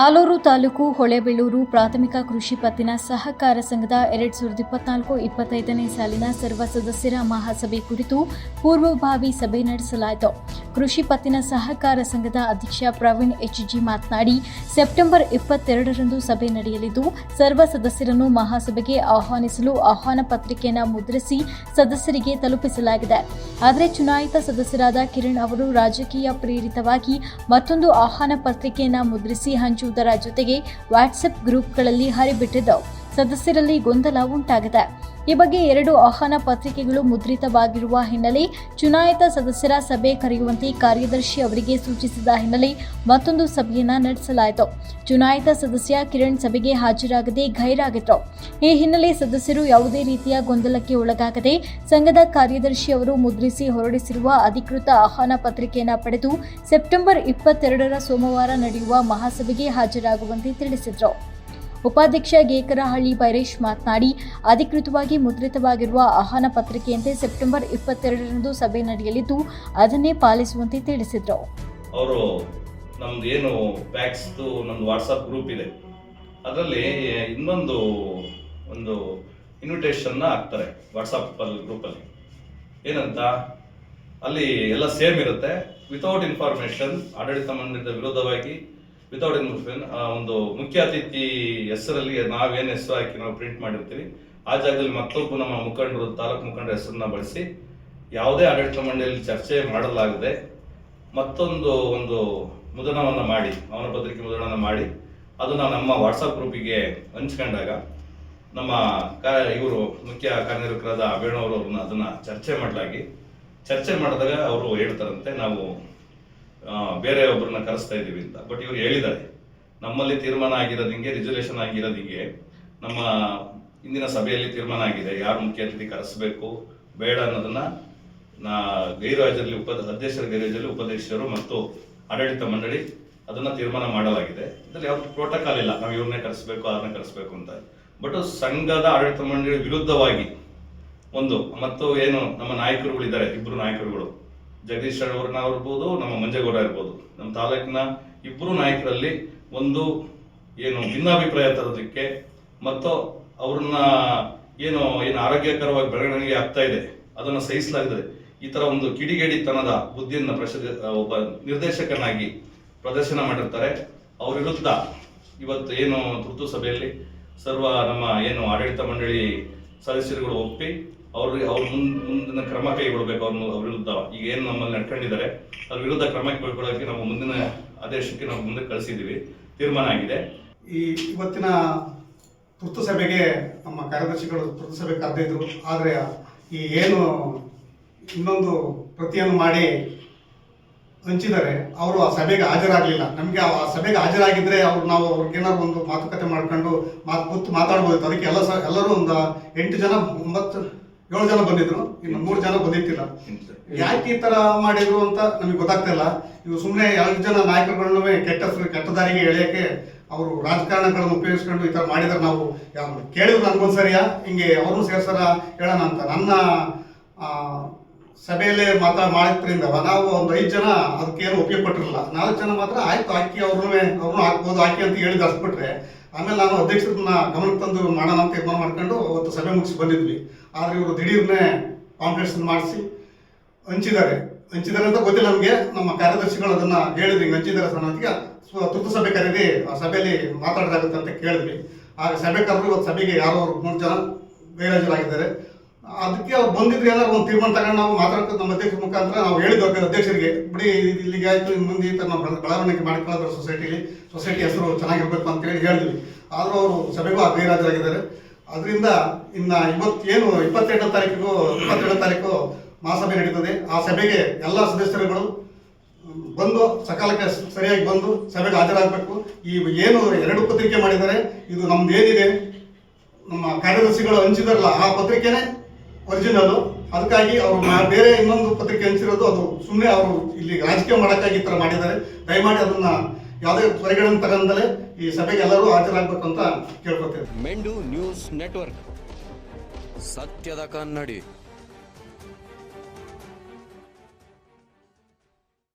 ಆಲೂರು ತಾಲೂಕು ಹೊಳೆಬೆಳ್ಳೂರು ಪ್ರಾಥಮಿಕ ಕೃಷಿ ಪತ್ತಿನ ಸಹಕಾರ ಸಂಘದ ಎರಡ್ ಸಾವಿರದ ಇಪ್ಪತ್ನಾಲ್ಕು ಇಪ್ಪತ್ತೈದನೇ ಸಾಲಿನ ಸರ್ವ ಸದಸ್ಯರ ಮಹಾಸಭೆ ಕುರಿತು ಪೂರ್ವಭಾವಿ ಸಭೆ ನಡೆಸಲಾಯಿತು. ಕೃಷಿ ಪತ್ತಿನ ಸಹಕಾರ ಸಂಘದ ಅಧ್ಯಕ್ಷ ಪ್ರವೀಣ್ ಎಚ್ಜಿ ಮಾತನಾಡಿ, ಸೆಪ್ಟೆಂಬರ್ ಇಪ್ಪತ್ತೆರಡರಂದು ಸಭೆ ನಡೆಯಲಿದ್ದು, ಸರ್ವ ಸದಸ್ಯರನ್ನು ಮಹಾಸಭೆಗೆ ಆಹ್ವಾನಿಸಲು ಆಹ್ವಾನ ಪತ್ರಿಕೆಯನ್ನು ಮುದ್ರಿಸಿ ಸದಸ್ಯರಿಗೆ ತಲುಪಿಸಲಾಗಿದೆ. ಆದರೆ ಚುನಾಯಿತ ಸದಸ್ಯರಾದ ಕಿರಣ್ ಅವರು ರಾಜಕೀಯ ಪ್ರೇರಿತವಾಗಿ ಮತ್ತೊಂದು ಆಹ್ವಾನ ಪತ್ರಿಕೆಯನ್ನು ಮುದ್ರಿಸಿ ಹಂಚುವುದರ ಜೊತೆಗೆ ವಾಟ್ಸಪ್ ಗ್ರೂಪ್ಗಳಲ್ಲಿ ಹರಿಬಿಟ್ಟಿದ್ದು ಸದಸ್ಯರಲ್ಲಿ ಗೊಂದಲ ಉಂಟಾಗಿದೆ. ಈ ಬಗ್ಗೆ ಎರಡು ಆಹ್ವಾನ ಪತ್ರಿಕೆಗಳು ಮುದ್ರಿತವಾಗಿರುವ ಹಿನ್ನೆಲೆ ಚುನಾಯಿತ ಸದಸ್ಯರ ಸಭೆ ಕರೆಯುವಂತೆ ಕಾರ್ಯದರ್ಶಿ ಅವರಿಗೆ ಸೂಚಿಸಿದ ಹಿನ್ನೆಲೆ ಮತ್ತೊಂದು ಸಭೆಯನ್ನ ನಡೆಸಲಾಯಿತು. ಚುನಾಯಿತ ಸದಸ್ಯ ಕಿರಣ್ ಸಭೆಗೆ ಹಾಜರಾಗದೆ ಗೈರಾಗಿದ್ರು. ಈ ಹಿನ್ನೆಲೆ ಸದಸ್ಯರು ಯಾವುದೇ ರೀತಿಯ ಗೊಂದಲಕ್ಕೆ ಒಳಗಾಗದೆ ಸಂಘದ ಕಾರ್ಯದರ್ಶಿ ಅವರು ಮುದ್ರಿಸಿ ಹೊರಡಿಸಿರುವ ಅಧಿಕೃತ ಆಹ್ವಾನ ಪತ್ರಿಕೆಯನ್ನು ಪಡೆದು ಸೆಪ್ಟೆಂಬರ್ ಇಪ್ಪತ್ತೆರಡರ ಸೋಮವಾರ ನಡೆಯುವ ಮಹಾಸಭೆಗೆ ಹಾಜರಾಗುವಂತೆ ತಿಳಿಸಿದರು. ಉಪಾಧ್ಯಕ್ಷ ಗೇಕರಹಳ್ಳಿ ಬೈರೇಶ್ ಮಾತನಾಡಿ, ಅಧಿಕೃತವಾಗಿ ಮುದ್ರಿತವಾಗಿರುವ ಆಹ್ವಾನ ಪತ್ರಿಕೆಯಂತೆ ಸೆಪ್ಟೆಂಬರ್ ಇಪ್ಪತ್ತೆರಡರಂದು ಸಭೆ ನಡೆಯಲಿದ್ದು, ಅದನ್ನೇ ಪಾಲಿಸುವಂತೆ ತಿಳಿಸಿದರು. ಅವರು ನಮ್ದು ಏನು ಪ್ಯಾಕ್ಸ್ದು ನಮ್ದು ವಾಟ್ಸಪ್ ಗ್ರೂಪ್ ಇದೆ. ಅದರಲ್ಲಿ ಇನ್ನೊಂದು, ಒಂದು ಇನ್ವಿಟೇಷನ್ನ ಹಾಕ್ತಾರೆ ವಾಟ್ಸಪ್ ಅಲ್ಲಿ ಗ್ರೂಪಲ್ಲಿ. ಏನಂತ? ಅಲ್ಲಿ ಎಲ್ಲ ಸೇಮ್ ಇರುತ್ತೆ. ವಿತೌಟ್ ಇನ್ಫಾರ್ಮೇಷನ್ ಆಡಳಿತ ಮಂಡಳಿದ ವಿರೋಧವಾಗಿ ವಿತೌಟ್ ಇನ್ಫಾರ್ಮೇಶನ್ ಒಂದು ಮುಖ್ಯ ಅತಿಥಿ ಹೆಸರಲ್ಲಿ ನಾವೇನು ಹೆಸರು ಹಾಕಿ ನಾವು ಪ್ರಿಂಟ್ ಮಾಡಿರ್ತೀವಿ. ಆ ಜಾಗದಲ್ಲಿ ಮತ್ತೊಬ್ಬ ನಮ್ಮ ಮುಖಂಡರು ತಾಲೂಕು ಮುಖಂಡರ ಹೆಸರನ್ನ ಬಳಸಿ ಯಾವುದೇ ಆಡಳಿತ ಮಂಡಳಿಯಲ್ಲಿ ಚರ್ಚೆ ಮಾಡಲಾಗದೆ ಮತ್ತೊಂದು ಒಂದು ಮುದ್ರಣವನ್ನು ಮಾಡಿ ಅವನ ಪತ್ರಿಕೆ ಮುದ್ರಣವನ್ನು ಮಾಡಿ ಅದನ್ನು ನಮ್ಮ ವಾಟ್ಸಪ್ ಗ್ರೂಪಿಗೆ ಹಂಚ್ಕೊಂಡಾಗ ನಮ್ಮ ಇವರು ಮುಖ್ಯ ಕಾರ್ಯನಿರ್ವಹಕರಾದ ಅಬೇಣವರು ಅವರು ಅದನ್ನು ಚರ್ಚೆ ಮಾಡಲಾಗಿ ಚರ್ಚೆ ಮಾಡಿದಾಗ ಅವರು ಹೇಳ್ತಾರಂತೆ ನಾವು ಆ, ಬೇರೆ ಒಬ್ಬರನ್ನ ಕರೆಸ್ತಾ ಇದ್ದೀವಿ ಅಂತ. ಬಟ್ ಇವ್ರು ಹೇಳಿದ್ದಾರೆ, ನಮ್ಮಲ್ಲಿ ತೀರ್ಮಾನ ಆಗಿರೋದು ಹಿಂಗೆ ರಿಸಲ್ಯೂಷನ್ ಹಿಂಗೆ. ನಮ್ಮ ಇಂದಿನ ಸಭೆಯಲ್ಲಿ ತೀರ್ಮಾನ ಆಗಿದೆ, ಯಾರು ಮುಖ್ಯ ಅತಿಥಿ ಕರೆಸಬೇಕು, ಬೇಡ ಅನ್ನೋದನ್ನ ನಾ ಗೈರಾಜರಲ್ಲಿ ಉಪ, ಅಧ್ಯಕ್ಷರ ಗೈರಾಜರಲ್ಲಿ ಉಪಾಧ್ಯಕ್ಷರು ಮತ್ತು ಆಡಳಿತ ಮಂಡಳಿ ಅದನ್ನ ತೀರ್ಮಾನ ಮಾಡಲಾಗಿದೆ. ಇದರಲ್ಲಿ ಯಾವ್ದು ಪ್ರೋಟೋಕಾಲ್ ಇಲ್ಲ. ನಾವು ಇವ್ರನ್ನೇ ಕರೆಸಬೇಕು ಅದನ್ನ ಕರೆಸಬೇಕು ಅಂತ. ಬಟ್ ಸಂಘದ ಆಡಳಿತ ಮಂಡಳಿ ವಿರುದ್ಧವಾಗಿ ಒಂದು, ಮತ್ತು ಏನು ನಮ್ಮ ನಾಯಕರುಗಳಿದ್ದಾರೆ, ಇಬ್ರು ನಾಯಕರುಗಳು ಜಗದೀಶ್ ಅವ್ರನ್ನ ಇರ್ಬೋದು ನಮ್ಮ ಮಂಜೇಗೌಡ ಇರ್ಬೋದು ನಮ್ಮ ತಾಲೂಕಿನ ಇಬ್ಬರು ನಾಯಕರಲ್ಲಿ ಒಂದು ಏನು ಭಿನ್ನಾಭಿಪ್ರಾಯ ತರೋದಕ್ಕೆ ಮತ್ತು ಅವ್ರನ್ನ ಏನು ಏನು ಆರೋಗ್ಯಕರವಾಗಿ ಬೆಳವಣಿಗೆ ಆಗ್ತಾ ಇದೆ, ಅದನ್ನು ಸಹಿಸಲಾಗಿದೆ ಈ ಥರ ಒಂದು ಕಿಡಿಗೇಡಿತನದ ಬುದ್ಧಿಯನ್ನು ಪ್ರಶ ಒಬ್ಬ ನಿರ್ದೇಶಕನಾಗಿ ಪ್ರದರ್ಶನ ಮಾಡಿರ್ತಾರೆ. ಅವ್ರ ವಿರುದ್ಧ ಇವತ್ತು ಏನು ತುರ್ತು ಸಭೆಯಲ್ಲಿ ಸರ್ವ ನಮ್ಮ ಏನು ಆಡಳಿತ ಮಂಡಳಿ ಸದಸ್ಯರುಗಳು ಒಪ್ಪಿ ಅವ್ರಿಗೆ ಅವ್ರ ಮುಂದ್ ಮುಂದಿನ ಕ್ರಮ ಕೈಗೊಳ್ಬೇಕು ಅವ್ರ ಅವ್ರ ವಿರುದ್ಧ. ಈಗ ಏನು ನಮ್ಮಲ್ಲಿ ನಡ್ಕೊಂಡಿದ್ದಾರೆ ಅವ್ರ ವಿರುದ್ಧ ಕ್ರಮ ಕೈಗೊಳ್ಳೋಕೆ ನಾವು ಮುಂದಿನ ಆದೇಶಕ್ಕೆ ನಾವು ಮುಂದೆ ಕಳಿಸಿದ್ದೀವಿ ತೀರ್ಮಾನ ಆಗಿದೆ. ಈ ಇವತ್ತಿನ ತುರ್ತು ಸಭೆಗೆ ನಮ್ಮ ಕಾರ್ಯದರ್ಶಿಗಳು ತುರ್ತು ಸಭೆ ಕರೆದಿದ್ರು ಆದರೆ ಈ ಏನು ಇನ್ನೊಂದು ಪ್ರತಿಯನ್ನು ಮಾಡಿ ಹಂಚಿದ್ದಾರೆ, ಅವರು ಆ ಸಭೆಗೆ ಹಾಜರಾಗಲಿಲ್ಲ. ನಮಗೆ ಆ ಸಭೆಗೆ ಹಾಜರಾಗಿದ್ದರೆ ಅವ್ರು ನಾವು ಅವ್ರಿಗೇನಾದ್ರು ಒಂದು ಮಾತುಕತೆ ಮಾಡ್ಕೊಂಡು ಮಾತು ಕೂತು ಮಾತಾಡ್ಬೋದಿತ್ತು ಅದಕ್ಕೆ ಎಲ್ಲ ಸ ಎಲ್ಲರೂ ಒಂದು ಎಂಟು ಜನ, ಒಂಬತ್ತು ಏಳು ಜನ ಬಂದಿದ್ರು ಇನ್ನು ಮೂರು ಜನ ಬಂದಿತ್ತಿಲ್ಲ ಯಾಕೆ ಈ ತರ ಮಾಡಿದ್ರು ಅಂತ ನಮಗೆ ಗೊತ್ತಾಗ್ತಿಲ್ಲ. ಇವು ಸುಮ್ಮನೆ ಎರಡು ಜನ ನಾಯಕರುಗಳನ್ನು ಕೆಟ್ಟ ಕೆಟ್ಟದಾರಿಗೆ ಕೆಟ್ಟ ದಾರಿಗೆ ಎಳೆಯಕ್ಕೆ ಅವರು ರಾಜಕಾರಣಗಳನ್ನು ಉಪಯೋಗಿಸ್ಕೊಂಡು ಈ ತರ ಮಾಡಿದ್ರೆ ನಾವು ಕೇಳಿದ್ರು ನನ್ಗೊಂದ್ಸರಿಯಾ? ಹಿಂಗೆ ಅವ್ರನ್ನೂ ಸೇರ್ಸರ ಹೇಳೋಣ ಅಂತ. ನನ್ನ ಆ, ಸಭೆಯಲ್ಲೇ ಮಾತಾ ಮಾಡಿದ್ರಿಂದ ನಾವು ಒಂದು ಐದು ಜನ ಅದಕ್ಕೇನು ಒಪ್ಪಿಗೆ ಕೊಟ್ಟಿರಲಿಲ್ಲ ನಾಲ್ಕು ಜನ ಮಾತ್ರ ಆಯ್ತು, ಹಾಕಿ ಅವ್ರನ್ನೇ ಅವ್ರನ್ನೂ ಹಾಕ್ಬೋದು, ಹಾಕಿ ಅಂತ ಹೇಳಿ ಅಷ್ಟ್ಬಿಟ್ರೆ ಆಮೇಲೆ ನಾನು ಅಧ್ಯಕ್ಷರನ್ನ ಗಮನಕ್ಕೆ ತಂದು ಮಾಡೋಣ ಅಂತ ತೀರ್ಮಾನ ಮಾಡ್ಕೊಂಡು ಅವತ್ತು ಸಭೆ ಮುಗಿಸಿ ಬಂದಿದ್ವಿ. ಆದರೆ ಇವರು ದಿಢೀರ್ನೇ ಕಾಂಪಿಟೇಷನ್ ಮಾಡಿಸಿ ಹಂಚಿದ್ದಾರೆ. ಹಂಚಿದ್ದಾರೆ ಅಂತ ಗೊತ್ತಿಲ್ಲ ನಮಗೆ. ನಮ್ಮ ಕಾರ್ಯದರ್ಶಿಗಳು ಅದನ್ನ ಹೇಳಿದ್ವಿ ಹಂಚಿದ್ದಾರೆ ಅಂತ ತುರ್ತು ಸಭೆ ಕರೀರಿ, ಆ ಸಭೆಯಲ್ಲಿ ಮಾತಾಡೋದಾಗುತ್ತೆ ಅಂತ ಕೇಳಿದ್ವಿ. ಆಗ ಸಭೆ ಕರೆದು ಇವತ್ತು ಸಭೆಗೆ ಯಾರೋ ಮೂರು ಜನ ಗೈರಾಜರಾಗಿದ್ದಾರೆ ಅದಕ್ಕೆ ಅವ್ರು ಬಂದಿದ್ರೆ ಏನಾದ್ರು ಒಂದು ತೀರ್ಮಾನ ತಗೊಂಡು ನಾವು ಮಾತಾಡ್ಕೊಂಡು ನಮ್ಮ ಅಧ್ಯಕ್ಷರ ಮುಖಾಂತರ ನಾವು ಹೇಳಿದ್ವಿ ಅಧ್ಯ- ಅಧ್ಯಕ್ಷರಿಗೆ, ಬಿಡಿ ಇಲ್ಲಿಗೆ ಆಯ್ತು, ಇನ್ನು ಮುಂದೆ ಈ ಥರ ನಾವು ಬೆಳ- ಬೆಳವಣಿಗೆ ಮಾಡ್ಕೊಳ್ಳೋದ್ರ ಸೊಸೈಟಿಲಿ, ಸೊಸೈಟಿ ಹೆಸರು ಚೆನ್ನಾಗಿರ್ಬೇಕು ಅಂತ ಹೇಳಿ ಹೇಳಿದ್ವಿ. ಆದರೂ ಅವರು ಸಭೆಗೂ ಗೈರಾಜರಾಗಿದ್ದಾರೆ. ಅದರಿಂದ ಇನ್ನ ಏನು ಇಪ್ಪತ್ತೆಂಟನೇ ತಾರೀಕಿಗೂ, ಇಪ್ಪತ್ತೆರಡನೇ ತಾರೀಕು ಮಹಾಸಭೆ ನಡೀತದೆ. ಆ ಸಭೆಗೆ ಎಲ್ಲ ಸದಸ್ಯರುಗಳು ಬಂದು ಸಕಾಲಕ್ಕೆ ಸರಿಯಾಗಿ ಬಂದು ಸಭೆಗೆ ಹಾಜರಾಗಬೇಕು. ಈ ಏನು ಎರಡು ಪತ್ರಿಕೆ ಮಾಡಿದ್ದಾರೆ, ಇದು ನಮ್ದು ಏನಿದೆ ನಮ್ಮ ಕಾರ್ಯದರ್ಶಿಗಳು ಹಂಚಿದಾರಲ್ಲ ಆ ಪತ್ರಿಕೆನೇ ಒರಿಜಿನಲ್ ಅದಕ್ಕಾಗಿ ಅವರು ಬೇರೆ ಇನ್ನೊಂದು ಪತ್ರಿಕೆ ಹಂಚಿರೋದು ಅದು ಸುಮ್ಮನೆ ಅವರು ಇಲ್ಲಿ ರಾಜಕೀಯ ಮಾಡೋಕ್ಕಾಗಿ ಈ ಥರ ಮಾಡಿದ್ದಾರೆ. ದಯಮಾಡಿ ಅದನ್ನ ಯಾವುದೇ ಪರಿಗಣನೆ ತಗೊಂಡಲೇ ಈ ಸಭೆಗೆ ಎಲ್ಲರೂ ಹಾಜರಾಗಬೇಕು ಅಂತ ಕೇಳ್ಕೊತೇವೆ ಮೆಂಡು ನ್ಯೂಸ್ ನೆಟ್ವರ್ಕ್. ಸತ್ಯದ ಕನ್ನಡಿ.